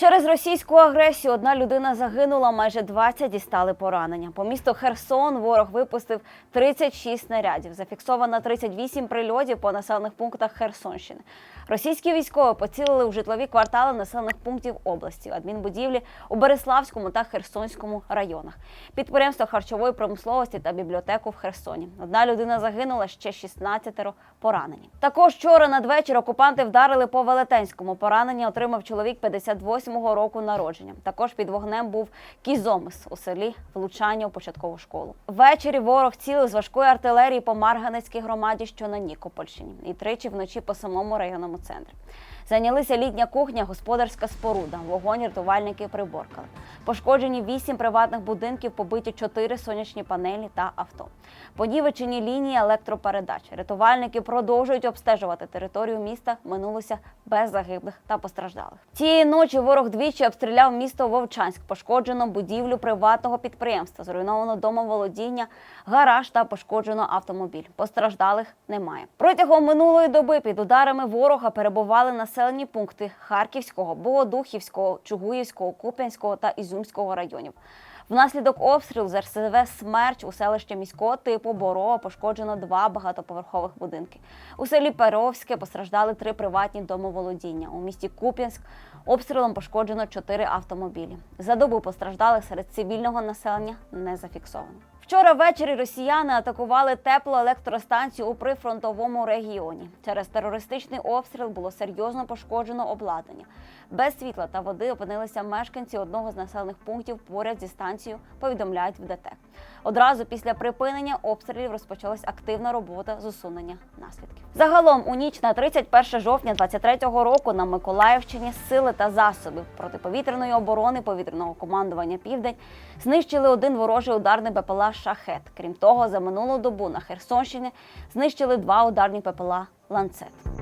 Через російську агресію одна людина загинула, майже 20 дістали поранення. По місту Херсон ворог випустив 36 снарядів. Зафіксовано 38 прильотів по населених пунктах Херсонщини. Російські військові поцілили у житлові квартали населених пунктів області, адмінбудівлі у Береславському та Херсонському районах, підприємство харчової промисловості та бібліотеку в Херсоні. Одна людина загинула, ще 16 поранені. Також вчора надвечір окупанти вдарили по Велетенському. Поранення отримав чоловік 58-го року народження. Також під вогнем був кізомис у селі влучання у початкову школу. Ввечері ворог цілив з важкої артилерії по Марганецькій громаді, що на Нікопольщині, і тричі вночі по самому районному центрі. Зайнялися літня кухня, господарська споруда. Вогонь рятувальники приборкали. Пошкоджені вісім приватних будинків, побиті чотири сонячні панелі та авто. Понівечені лінії електропередач. Рятувальники продовжують обстежувати територію міста. Минулося без загиблих та постраждалих. Цієї ночі ворог двічі обстріляв місто Вовчанськ. Пошкоджено будівлю приватного підприємства. Зруйновано домоволодіння, гараж та пошкоджено автомобіль. Постраждалих немає. Протягом минулої доби під ударами ворога перебували населені пункти Харківського, Богодухівського, Чугуївського, Куп'янського та Ізюмського районів. Внаслідок обстрілу з РСЗВ «Смерч» у селищі міського типу Борова пошкоджено два багатоповерхових будинки. У селі Перовське постраждали три приватні домоволодіння. У місті Куп'янськ обстрілом пошкоджено чотири автомобілі. За добу постраждалих серед цивільного населення не зафіксовано. Вчора ввечері росіяни атакували теплоелектростанцію у прифронтовому регіоні. Через терористичний обстріл було серйозно пошкоджено обладнання. Без світла та води опинилися мешканці одного з населених пунктів поряд зі станцією, повідомляють в ДТЕК. Одразу після припинення обстрілів розпочалась активна робота з усунення наслідків. Загалом у ніч на 31 жовтня 23-го року на Миколаївщині сили та засоби протиповітряної оборони повітряного командування Південь знищили один ворожий ударний БПЛА Шахет. Крім того, за минулу добу на Херсонщині знищили два ударні ППЛА Ланцет.